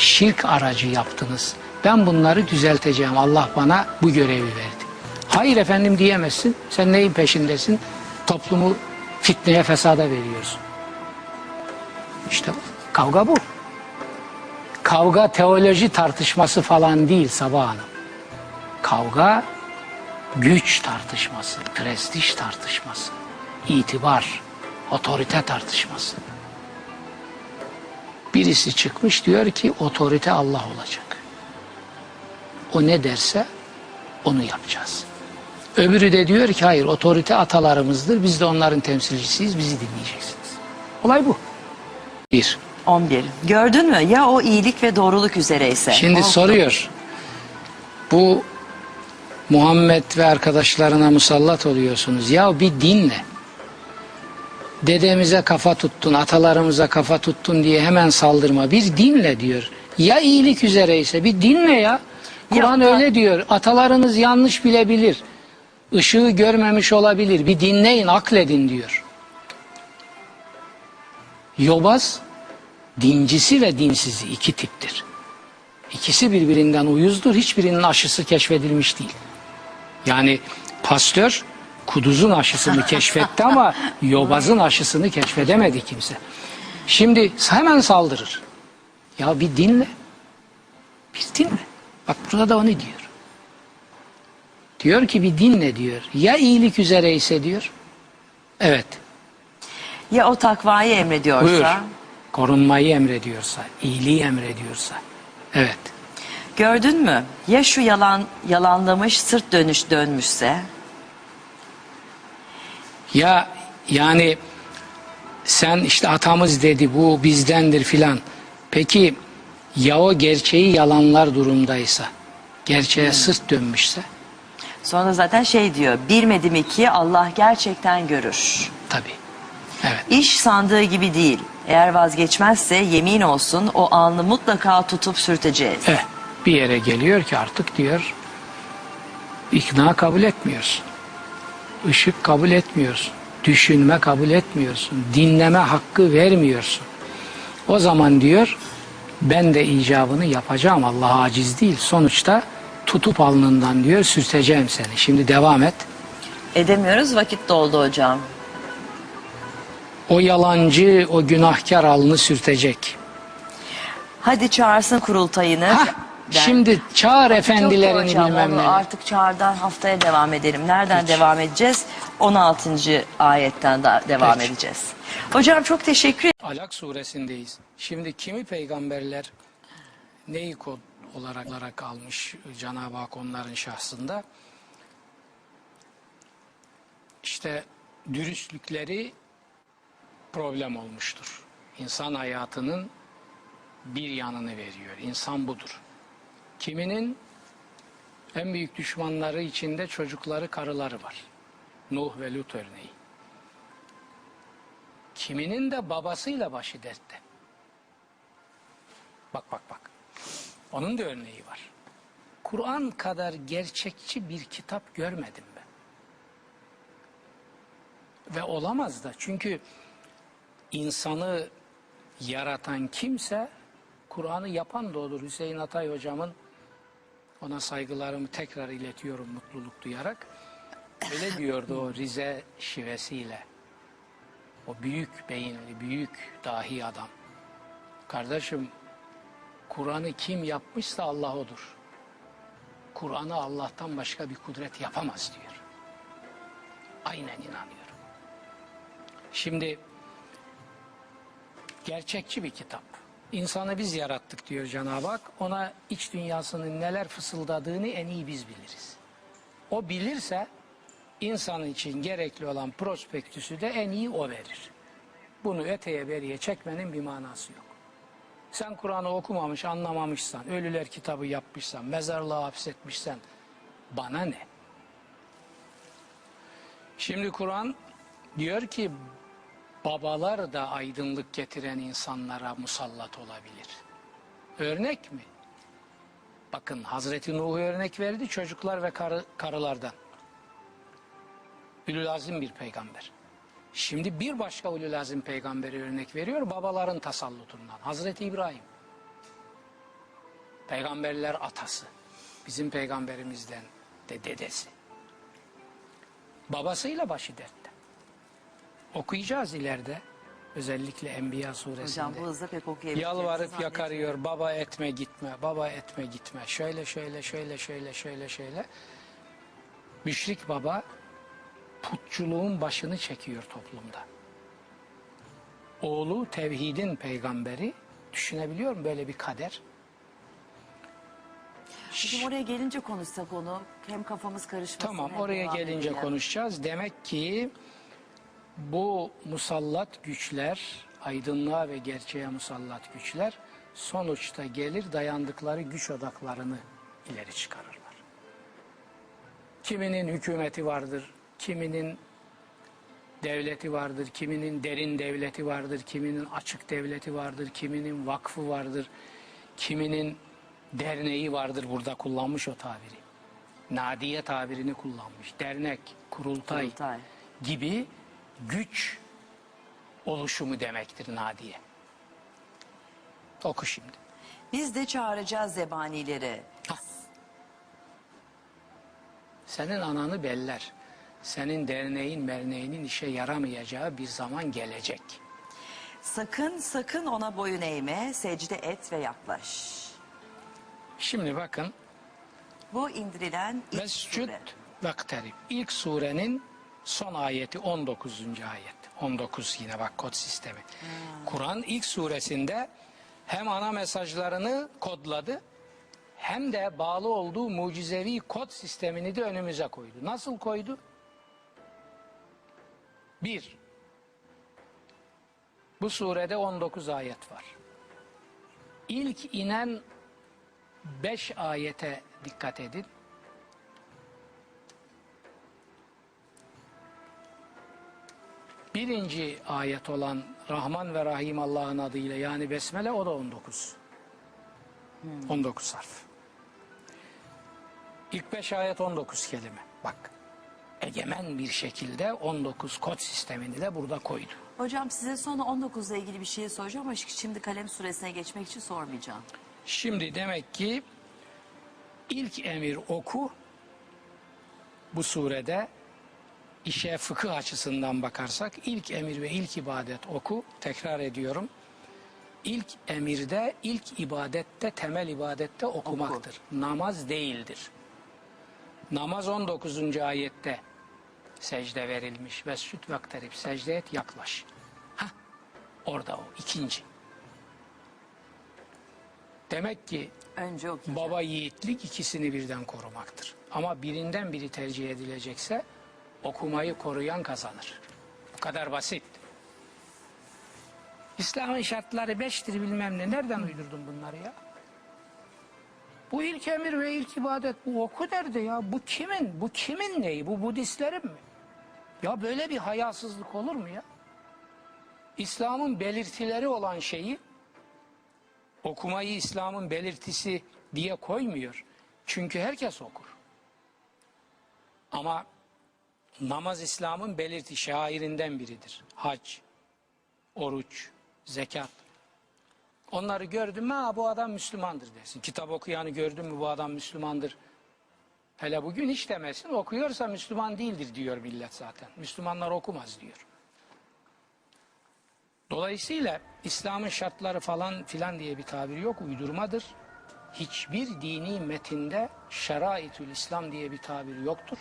şirk aracı yaptınız. Ben bunları düzelteceğim. Allah bana bu görevi verdi. Hayır efendim diyemezsin. Sen neyin peşindesin? Toplumu fitneye fesada veriyorsun. İşte kavga bu. Kavga teoloji tartışması falan değil Sabah Hanım. Kavga güç tartışması, prestij tartışması, itibar, otorite tartışması. Birisi çıkmış diyor ki otorite Allah olacak. O ne derse onu yapacağız. Öbürü de diyor ki hayır otorite atalarımızdır. Biz de onların temsilcisiyiz. Bizi dinleyeceksiniz. Olay bu. Bir. 11. Gördün mü? Ya o iyilik ve doğruluk üzereyse. Şimdi O- soruyor. Bu Muhammed ve arkadaşlarına musallat oluyorsunuz. Ya bir dinle. Dedemize kafa tuttun, atalarımıza kafa tuttun diye hemen saldırma. Bir dinle diyor. Ya iyilik üzereyse bir dinle ya. Kur'an öyle diyor. Atalarınız yanlış bilebilir. Işığı görmemiş olabilir. Bir dinleyin, akledin diyor. Yobaz dincisi ve dinsizi iki tiptir. İkisi birbirinden uyuzdur. Hiçbirinin aşısı keşfedilmiş değil. Yani pastör kuduzun aşısını keşfetti ama yobazın aşısını keşfedemedi kimse. Şimdi hemen saldırır. Ya bir dinle. Bir dinle. Bak burada da onu diyor. Diyor ki bir dinle diyor. Ya iyilik üzereyse diyor. Evet. Ya o takvayı emrediyorsa. Buyur. Korunmayı emrediyorsa, iyiliği emrediyorsa. Evet. Gördün mü? Ya şu yalan yalanlamış sırt dönüş dönmüşse. Ya yani sen işte atamız dedi bu bizdendir filan. Peki ya o gerçeği yalanlar durumdaysa, gerçeğe sırt dönmüşse Sonra zaten şey diyor. Bilmedi mi ki Allah gerçekten görür. tabii. Evet. İş sandığı gibi değil. Eğer vazgeçmezse yemin olsun o anı mutlaka tutup sürteceğiz. Eh, bir yere geliyor ki artık diyor ikna kabul etmiyorsun. Işık kabul etmiyorsun. Düşünme kabul etmiyorsun. Dinleme hakkı vermiyorsun. O zaman diyor ben de icabını yapacağım. Allah aciz değil. Sonuçta tutup alnından diyor sürteceğim seni. Şimdi devam et. Edemiyoruz vakit doldu hocam. O yalancı, o günahkar alnı sürtecek. Hadi çağırsın kurultayını. Hah, Ben- şimdi çağır Çok efendilerini hocam, bilmem ne. Artık çağrıdan haftaya devam edelim. Nereden devam edeceğiz? 16. ayetten da devam Peki. edeceğiz. Hocam çok teşekkür ederim. Alak suresindeyiz. Şimdi kimi peygamberler neyi kod olarak, olarak almış Cenab-ı Hak onların şahsında? İşte dürüstlükleri problem olmuştur. İnsan hayatının bir yanını veriyor. İnsan budur. Kiminin en büyük düşmanları içinde çocukları, karıları var. Nuh ve Lut örneği. Kiminin de babasıyla başı dertte. Bak bak bak. Onun da örneği var. Kur'an kadar gerçekçi bir kitap görmedim ben. Ve olamaz da çünkü insanı yaratan kimse Kur'an'ı yapan da olur. Hüseyin Atay hocamın ona saygılarımı tekrar iletiyorum mutluluk duyarak. Öyle diyordu o Rize şivesiyle. O büyük beyinli, büyük dahi adam. Kardeşim, Kur'an'ı kim yapmışsa Allah odur. Kur'an'ı Allah'tan başka bir kudret yapamaz diyor. Aynen inanıyorum. Şimdi gerçekçi bir kitap. İnsanı biz yarattık diyor Cenab-ı Hak. Ona iç dünyasının neler fısıldadığını en iyi biz biliriz. O bilirse insan için gerekli olan prospektüsü de en iyi o verir. Bunu öteye beriye çekmenin bir manası yok. Sen Kur'an'ı okumamış, anlamamışsan, ölüler kitabı yapmışsan, mezarlığa hapsetmişsen bana ne? Şimdi Kur'an diyor ki babalar da aydınlık getiren insanlara musallat olabilir. Örnek mi? Bakın Hazreti Nuh'u örnek verdi çocuklar ve karı, karılardan. Ülülazim bir peygamber. Şimdi bir başka ululazim peygamberi örnek veriyor babaların tasallutundan. Hazreti İbrahim. Peygamberler atası. Bizim peygamberimizden de dedesi. Babasıyla başı dertte. Okuyacağız ileride. Özellikle Enbiya suresinde. Hocam bu hızla pek okuyabileceğimizi Yalvarıp yakarıyor. Baba etme gitme. Baba etme gitme. Şöyle şöyle şöyle şöyle şöyle şöyle. Müşrik baba putçuluğun başını çekiyor toplumda. Oğlu tevhidin peygamberi. Düşünebiliyor musun böyle bir kader? Hocam oraya gelince konuşsak onu hem kafamız karışmasın. Tamam hem oraya devam gelince edelim. konuşacağız. Demek ki bu musallat güçler, aydınlığa ve gerçeğe musallat güçler sonuçta gelir dayandıkları güç odaklarını ileri çıkarırlar. Kiminin hükümeti vardır, kiminin devleti vardır, kiminin derin devleti vardır, kiminin açık devleti vardır, kiminin vakfı vardır, kiminin derneği vardır burada kullanmış o tabiri. Nadiye tabirini kullanmış. Dernek, kurultay, Kurultay. gibi güç oluşumu demektir nadiye. Oku şimdi. Biz de çağıracağız zebanileri. Hah. Senin ananı beller. Senin derneğin merneğinin işe yaramayacağı bir zaman gelecek. Sakın sakın ona boyun eğme, secde et ve yaklaş. Şimdi bakın Bu indirilen ilk Mescud sure. Vakterib. İlk surenin son ayeti 19. ayet. 19 yine bak kod sistemi. Kur'an ilk suresinde hem ana mesajlarını kodladı hem de bağlı olduğu mucizevi kod sistemini de önümüze koydu. Nasıl koydu? Bir, bu surede 19 ayet var. İlk inen 5 ayete dikkat edin. Birinci ayet olan Rahman ve Rahim Allah'ın adıyla yani Besmele o da 19. 19 harf. İlk 5 ayet 19 kelime. Bak egemen bir şekilde 19 kod sistemini de burada koydu. Hocam size sonra 19 ile ilgili bir şey soracağım ama şimdi kalem suresine geçmek için sormayacağım. Şimdi demek ki ilk emir oku bu surede işe fıkıh açısından bakarsak ilk emir ve ilk ibadet oku. Tekrar ediyorum. İlk emirde, ilk ibadette, temel ibadette okumaktır. Namaz değildir. Namaz 19. ayette secde verilmiş. Ve süt vakterip secde et yaklaş. Hah, orada o ikinci. Demek ki Önce okuyacağım. Baba yiğitlik ikisini birden korumaktır. Ama birinden biri tercih edilecekse okumayı koruyan kazanır. Bu kadar basit. İslam'ın şartları beştir bilmem ne. Nereden uydurdun bunları ya? Bu ilk emir ve ilk ibadet bu oku nerede ya? Bu kimin? Bu kimin neyi? Bu Budistlerin mi? Ya böyle bir hayasızlık olur mu ya? İslam'ın belirtileri olan şeyi okumayı İslam'ın belirtisi diye koymuyor. Çünkü herkes okur. Ama namaz İslam'ın belirti şairinden biridir. Hac, oruç, zekat. Onları gördün mü bu adam Müslümandır dersin. Kitap okuyanı gördün mü bu adam Müslümandır. Hele bugün hiç demesin okuyorsa Müslüman değildir diyor millet zaten. Müslümanlar okumaz diyor. Dolayısıyla İslam'ın şartları falan filan diye bir tabir yok, uydurmadır. Hiçbir dini metinde şeraitül İslam diye bir tabir yoktur.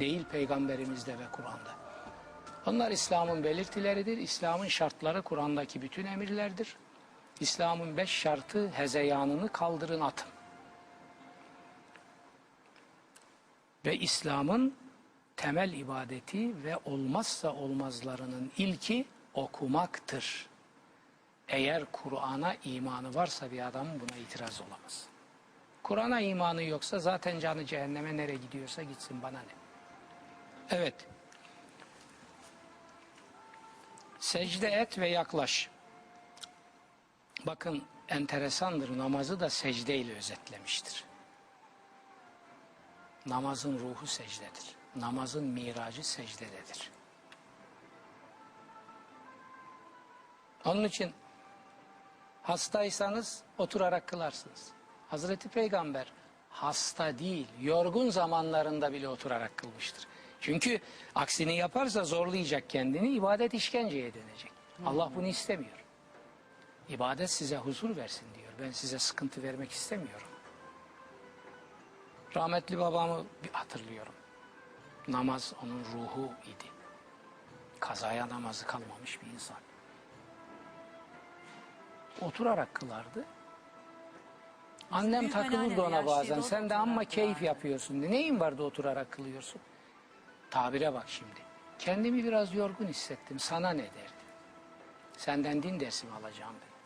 Değil peygamberimizde ve Kur'an'da. Onlar İslam'ın belirtileridir. İslam'ın şartları Kur'an'daki bütün emirlerdir. İslam'ın beş şartı hezeyanını kaldırın atın. Ve İslam'ın temel ibadeti ve olmazsa olmazlarının ilki okumaktır. Eğer Kur'an'a imanı varsa bir adamın buna itiraz olamaz. Kur'an'a imanı yoksa zaten canı cehenneme nereye gidiyorsa gitsin bana ne. Evet. Secde et ve yaklaş. Bakın enteresandır namazı da secdeyle özetlemiştir. Namazın ruhu secdedir. Namazın miracı secdededir. Onun için hastaysanız oturarak kılarsınız. Hazreti Peygamber hasta değil, yorgun zamanlarında bile oturarak kılmıştır. Çünkü aksini yaparsa zorlayacak kendini, ibadet işkenceye dönecek. Allah bunu istemiyor. İbadet size huzur versin diyor. Ben size sıkıntı vermek istemiyorum. Rahmetli babamı bir hatırlıyorum. Namaz onun ruhu idi. Kazaya namazı kalmamış bir insan. Oturarak kılardı. Annem takılırdı ona bazen. Sen de amma keyif kılardı." yapıyorsun. diye. Neyin vardı oturarak kılıyorsun? Tabire bak şimdi. Kendimi biraz yorgun hissettim. Sana ne derdi? Senden din dersi mi alacağım ben?